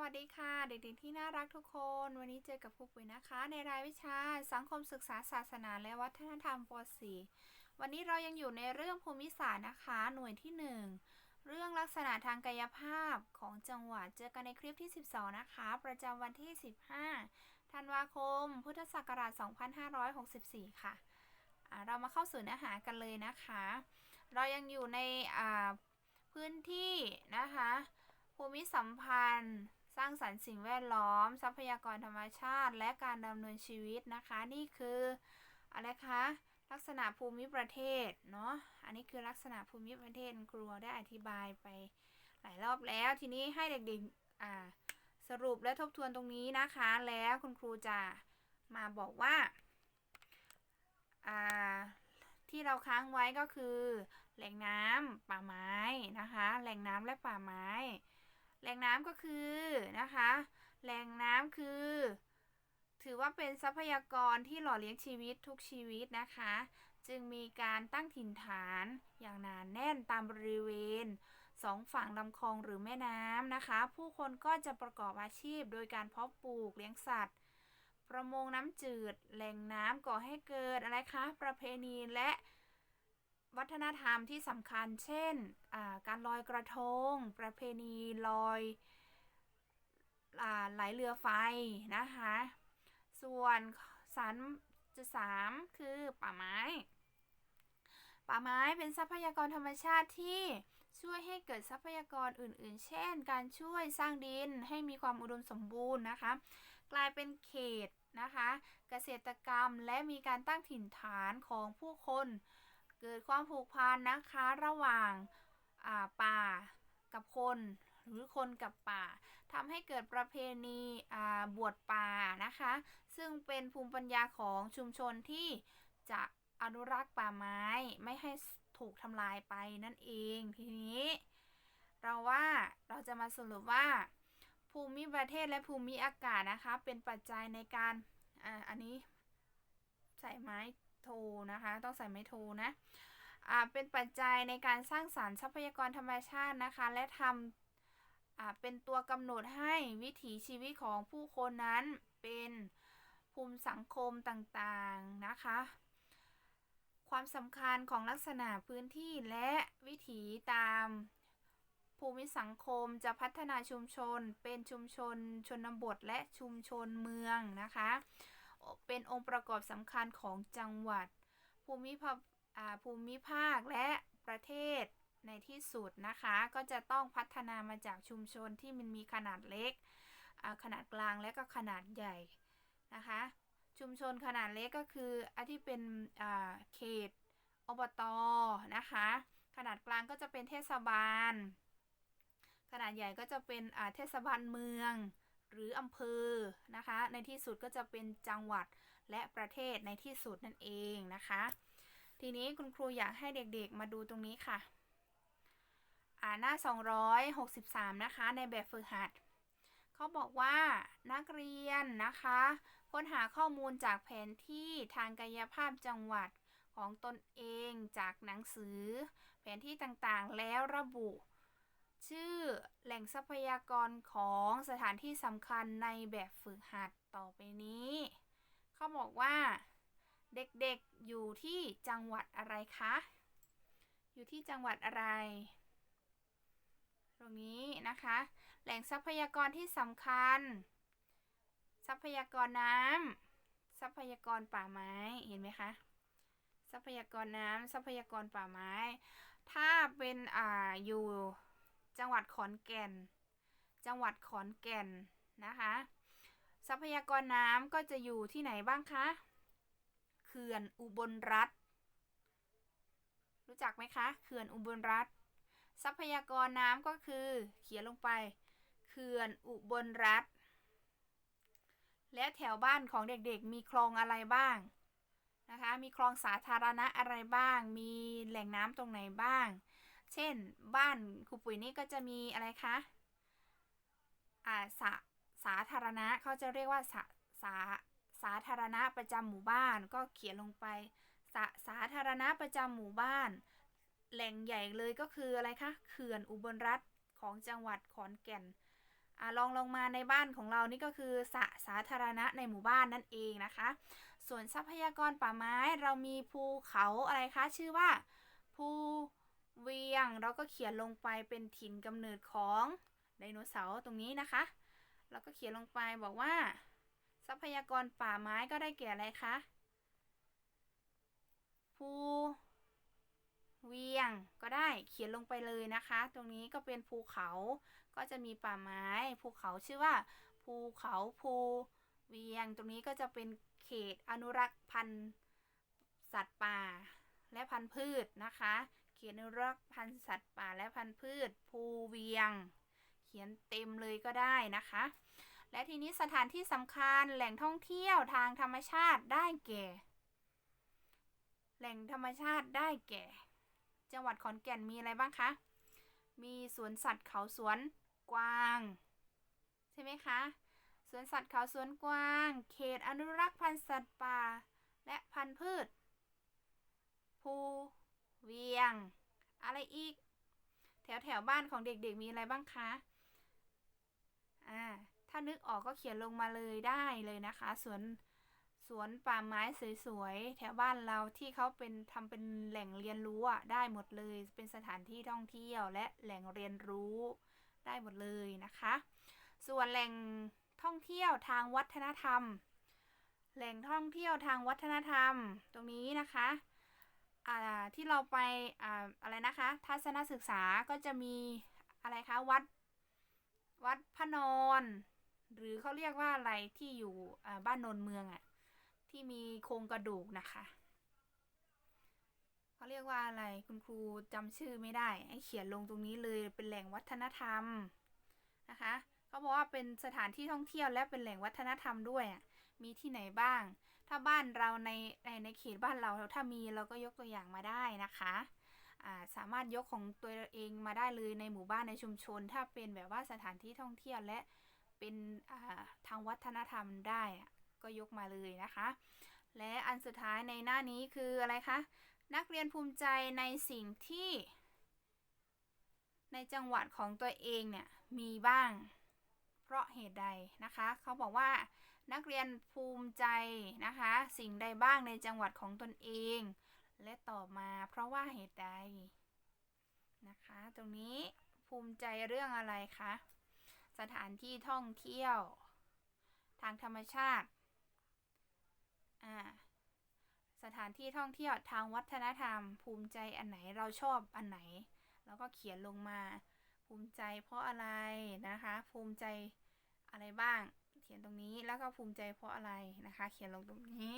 วัสดีค่ะ เด็กๆที่น่ารักทุกคน วันนี้เจอกับครูปุ๋ยนะคะ ในรายวิชาสังคมศึกษาศาสนาและวัฒนธรรมป .4 วันนี้เรายังอยู่ในเรื่องภูมิศาสตร์นะคะ หน่วยที่ 1 เรื่องลักษณะทางกายภาพของจังหวัดเจอกันในคลิปที่ 12 นะคะ ประจำวันที่ 15 ธันวาคม พุทธศักราช 2564 ค่ะอ่าเรามาเข้าสู่เนื้อหากันเลยนะคะ เรายังอยู่ในพื้นที่นะคะภูมิสัมพันธ์ สร้างสรรค์สิ่งแวดล้อม ทรัพยากรธรรมชาติ และการดำเนินชีวิตนะคะ นี่คืออะไรคะลักษณะภูมิประเทศเนาะอันนี้คือลักษณะภูมิประเทศครูได้อธิบายไปหลายรอบแล้ว ทีนี้ให้เด็กๆอ่าสรุปและทบทวนตรงนี้นะคะ แล้วคุณครูจะมาบอกว่าอ่าที่เราค้างไว้ก็คือ แหล่งน้ำป่าไม้นะคะ แหล่งน้ำและป่าไม้ แหล่งน้ำก็คือนะคะ แหล่งน้ำคือ ถือว่าเป็นทรัพยากรที่หล่อเลี้ยงชีวิตทุกชีวิตนะคะ จึงมีการตั้งถิ่นฐานอย่างหนานแน่นตามบริเวณสองฝั่งลำคลองหรือแม่น้ำนะคะ ผู้คนก็จะประกอบอาชีพโดยการเพาะปลูกเลี้ยงสัตว์ ประมงน้ำจืด แหล่งน้ำก่อให้เกิดอะไรคะ ประเพณีและ วัฒนธรรมที่สำคัญ เช่น การลอยกระทง ประเพณีลอยไหลเรือไฟนะคะ ส่วนสันจะสามคือป่าไม้ ป่าไม้เป็นทรัพยากรธรรมชาติที่ช่วยให้เกิดทรัพยากรอื่น ๆ เช่น การช่วยสร้างดินให้มีความอุดมสมบูรณ์นะคะ กลายเป็นเขตนะคะ เกษตรกรรมและมีการตั้งถิ่นฐานของผู้คน เกิดความผูกพันนะคะระหว่างป่ากับคนหรือคนกับป่าทำให้เกิดประเพณีบวชป่านะคะ ซึ่งเป็นภูมิปัญญาของชุมชนที่จะอนุรักษ์ป่าไม้ไม่ให้ถูกทำลายไปนั่นเองทีนี้ เราว่าเราจะมาสรุปว่า ภูมิประเทศและภูมิอากาศนะคะ เป็นปัจจัยในการอ่าอันนี้ใส่ไม้ โทนะคะ ต้องใส่ไม้โทนะอ่าเป็นปัจจัยในการสร้างสารรค์ทรัพยากรธรรมชาตินะคะ และทำอ่าเป็นตัวกำหนดให้วิถีชีวิตของผู้คนนั้นเป็นภูมิสังคมต่างๆนะคะ ความสำคัญของลักษณะพื้นที่และวิถีตามภูมิสังคมจะพัฒนาชุมชนเป็นชุมชนชนบทและชุมชนเมืองนะคะ เป็นองค์ประกอบสำคัญของจังหวัด ภูมิภาภูมิภาคและประเทศในที่สุดนะคะ ก็จะต้องพัฒนามาจากชุมชนที่มันมีขนาดเล็ก ขนาดกลางและก็ขนาดใหญ่นะคะ ชุมชนขนาดเล็กก็คืออันที่เป็นเขตอบตนะคะ ขนาดกลางก็จะเป็นเทศบาล ขนาดใหญ่ก็จะเป็นเทศบาลเมือง หรืออำเภอนะคะ ในที่สุดก็จะเป็นจังหวัดและประเทศในที่สุดนั่นเองนะคะ ทีนี้คุณครูอยากให้เด็กๆมาดูตรงนี้ค่ะ อ่าหน้า 263 นะคะ ในแบบฝึกหัดเขาบอกว่านักเรียนนะคะค้นหาข้อมูลจากแผนที่ทางกายภาพจังหวัดของตนเองจากหนังสือ แผนที่ต่างๆ แล้วระบุ ชื่อแหล่งทรัพยากรของสถานที่สำคัญในแบบฝึกหัดต่อไปนี้ เขาบอกว่าเด็กๆอยู่ที่จังหวัดอะไรคะ อยู่ที่จังหวัดอะไร ตรงนี้นะคะ แหล่งทรัพยากรที่สำคัญ ทรัพยากรน้ำทรัพยากรป่าไม้เห็นไหมคะทรัพยากรน้ำทรัพยากรป่าไม้ ถ้าเป็นอ่าอยู่ จังหวัดขอนแก่น จังหวัดขอนแก่นนะคะ ทรัพยากรน้ำก็จะอยู่ที่ไหนบ้างคะเขื่อนอุบลรัฐ รู้จักไหมคะเขื่อนอุบลรัฐ ทรัพยากรน้ำก็คือ เขียนลงไปเขื่อนอุบลรัฐ และแถวบ้านของเด็กๆ มีคลองอะไรบ้างนะคะ มีคลองสาธารณะอะไรบ้าง มีแหล่งน้ำตรงไหนบ้าง เช่น บ้านครูปุ๋ยนี่ก็จะมีอะไรคะอ่าสาสาธารณะเขาจะเรียกว่าสาสาสาธารณะประจำหมู่บ้านก็เขียนลงไปสาสาธารณะประจำหมู่บ้าน แหล่งใหญ่เลยก็คืออะไรคะเขื่อนอุบลรัฐของจังหวัดขอนแก่นอลองลงมาในบ้านของเรานี่ก็คือสระสาธารณะในหมู่บ้านนั่นเองนะคะ ส่วนทรัพยากรป่าไม้เรามีภูเขาอะไรคะ ชื่อว่าภู เวียงเราก็เขียนลงไปเป็นถิ่นกำเนิดของไดโนเสาร์ตรงนี้นะคะ เราก็เขียนลงไปบอกว่า ทรัพยากรป่าไม้ก็ได้แก่อะไรคะภูเวียงก็ได้เขียนลงไปเลยนะคะ ตรงนี้ก็เป็นภูเขาก็จะมีป่าไม้ ภูเขาชื่อว่า ภูเขาภูเวียง ตรงนี้ก็จะเป็นเขตอนุรักษ์พันธุ์สัตว์ป่าและพันธุ์พืชนะคะ เขตอนุรักษ์พันธุ์สัตว์ป่าและพันธุ์พืช ภูเวียง เขียนเต็มเลยก็ได้นะคะ และทีนี้สถานที่สำคัญแหล่งท่องเที่ยวทางธรรมชาติได้แก่ แหล่งธรรมชาติได้แก่ จังหวัดขอนแก่นมีอะไรบ้างคะ มีสวนสัตว์เขาสวนกวาง ใช่ไหมคะสวนสัตว์เขาสวนกวาง เขตอนุรักษ์พันธุ์สัตว์ป่า และพันธุ์พืช ภู เวียง อะไรอีก แถวแถวบ้านของเด็กๆมีอะไรบ้างคะ อ่า ถ้านึกออกก็เขียนลงมาเลยได้เลยนะคะสวนสวนป่าไม้สวยๆ แถวบ้านเราที่เขาเป็นทำเป็นแหล่งเรียนรู้อะได้หมดเลย เป็นสถานที่ท่องเที่ยวและแหล่งเรียนรู้ได้หมดเลยนะคะ ส่วนแหล่งท่องเที่ยวทางวัฒนธรรม แหล่งท่องเที่ยวทางวัฒนธรรม ตรงนี้นะคะ อ่าที่เราไปอ่าอะไรนะคะ ทัศนศึกษาก็จะมีอะไรคะวัดวัดพระนอนหรือเขาเรียกว่าอะไรที่อยู่บ้านนนเมืองอะ่ะที่มีโครงกระดูกนะคะเขาเรียกว่าอะไรคุณครูจำชื่อไม่ได้ให้เขียนลงตรงนี้เลยเป็นแหล่งวัฒนธรรมนะคะเขาบอกว่าเป็นสถานที่ท่องเที่ยวและเป็นแหล่งวัฒนธรรมด้วยอะ มีที่ไหนบ้าง ถ้าบ้านเราในในในเขตบ้านเราถ้ามีเราก็ยกตัวอย่างมาได้นะคะสามารถยกของตัวเองมาได้เลยในหมู่บ้านในชุมชน ถ้าเป็นแบบว่าสถานที่ท่องเที่ยวและเป็นทางวัฒนธรรมได้ก็ยกมาเลยนะคะ และอันสุดท้ายในหน้านี้คืออะไรคะนักเรียนภูมิใจในสิ่งที่ ในจังหวัดของตัวเองเนี่ยมีบ้าง เพราะเหตุใดนะคะ เขาบอกว่า นักเรียนภูมิใจนะคะ สิ่งใดบ้างในจังหวัดของตนเอง และต่อมาเพราะว่าเหตุใดนะคะ ตรงนี้ภูมิใจเรื่องอะไรคะ สถานที่ท่องเที่ยว ทางธรรมชาติอ่าสถานที่ท่องเที่ยวทางวัฒนธรรม ภูมิใจอันไหนเราชอบอันไหน แล้วก็เขียนลงมา ภูมิใจเพราะอะไรนะคะ ภูมิใจอะไรบ้าง เขียนตรงนี้แล้วก็ภูมิใจเพราะอะไรนะคะ เขียนลงตรงนี้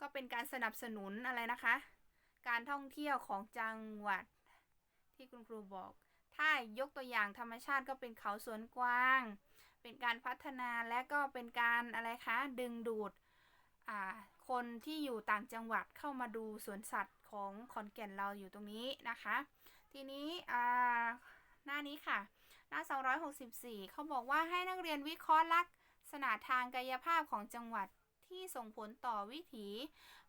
ก็เป็นการสนับสนุนอะไรนะคะ การท่องเที่ยวของจังหวัดที่คุณครูบอก ถ้ายกตัวอย่างธรรมชาติก็เป็นเขาสวนกวาง เป็นการพัฒนาและก็เป็นการอะไรคะดึงดูดคนที่อยู่ต่างจังหวัดเข้ามาดูสวนสัตว์ของขอนแก่นเราอยู่ตรงนี้นะคะ ทีนี้หน้านี้ค่ะ หน้า 264 เขาบอกว่าให้นักเรียนวิเคราะห์ลักษณะทางกายภาพของจังหวัดที่ส่งผลต่อวิถี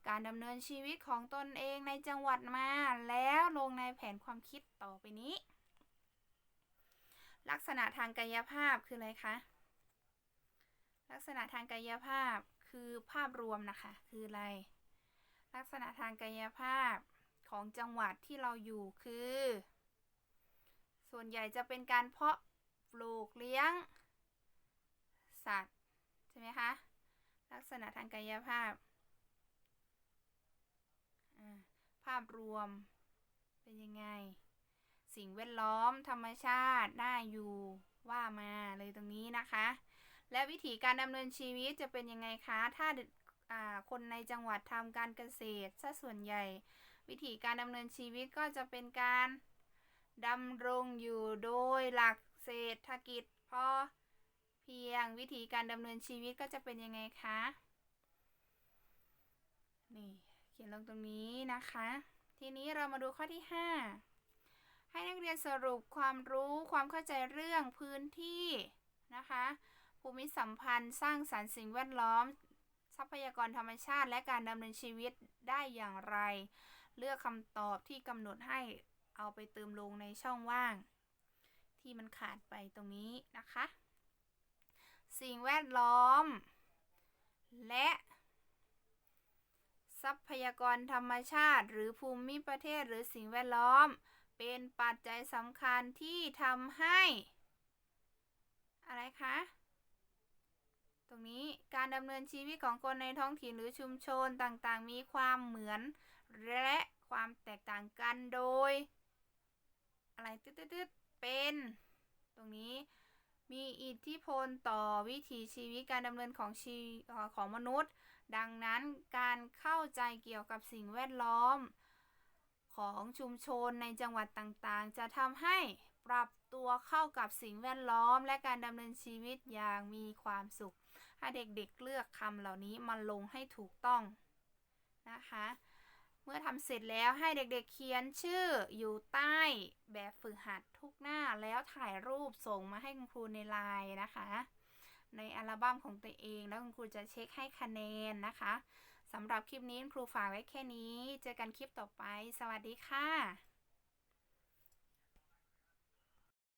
การดำเนินชีวิตของตนเองในจังหวัดมา แล้วลงในแผนความคิดต่อไปนี้ ลักษณะทางกายภาพคืออะไรคะ ลักษณะทางกายภาพคือภาพรวมนะคะ คืออะไร ลักษณะทางกายภาพของจังหวัดที่เราอยู่คือ ส่วนใหญ่จะเป็นการเพาะปลูกเลี้ยง สัตว์ ใช่ไหมคะ ลักษณะทางกายภาพ ภาพรวมเป็นยังไง สิ่งแวดล้อมธรรมชาติได้อยู่ว่ามาเลยตรงนี้นะคะ และวิธีการดำเนินชีวิตจะเป็นยังไงคะ ถ้าคนในจังหวัดทำการเกษตรซะส่วนใหญ่ วิธีการดำเนินชีวิตก็จะเป็นการ ดำรงอยู่โดยหลักเศรษฐกิจพอเพียงวิธีการดำเนินชีวิตก็จะเป็นยังไงคะ นี่เขียนลงตรงนี้นะคะ ทีนี้เรามาดูข้อที่ 5 ให้นักเรียนสรุปความรู้ความเข้าใจเรื่องพื้นที่นะคะ ภูมิสัมพันธ์สร้างสรรค์สิ่งแวดล้อม ทรัพยากรธรรมชาติ และการดำเนินชีวิตได้อย่างไร เลือกคำตอบที่กำหนดให้ เอาไปเติมลงในช่องว่าง ที่มันขาดไปตรงนี้นะคะ สิ่งแวดล้อม และ ทรัพยากรธรรมชาติ หรือภูมิประเทศหรือสิ่งแวดล้อม เป็นปัจจัยสำคัญที่ทำให้ อะไรคะตรงนี้การดำเนินชีวิตของคนในท้องถิ่นหรือชุมชนต่างๆ มีความเหมือน และความแตกต่างกันโดย อะไรตืดๆเป็น ตรงนี้มีอิทธิพลต่อวิถีชีวิตการดำเนินของชีของมนุษย์ ดังนั้นการเข้าใจเกี่ยวกับสิ่งแวดล้อม ของชุมชนในจังหวัดต่างๆ จะทำให้ปรับตัวเข้ากับสิ่งแวดล้อม และการดำเนินชีวิตอย่างมีความสุข ให้เด็กๆเลือกคำเหล่านี้มาลงให้ถูกต้องนะคะ เมื่อทำเสร็จแล้วให้เด็กๆเขียนชื่ออยู่ใต้แบบฝึกหัดทุกหน้าแล้วถ่ายรูปส่งมาให้คุณครูในไลน์นะคะ ในอัลบั้มของตัวเองแล้วคุณครูจะเช็คให้คะแนนนะคะสำหรับคลิปนี้คุณครูฝากไว้แค่นี้ เจอกันคลิปต่อไป สวัสดีค่ะ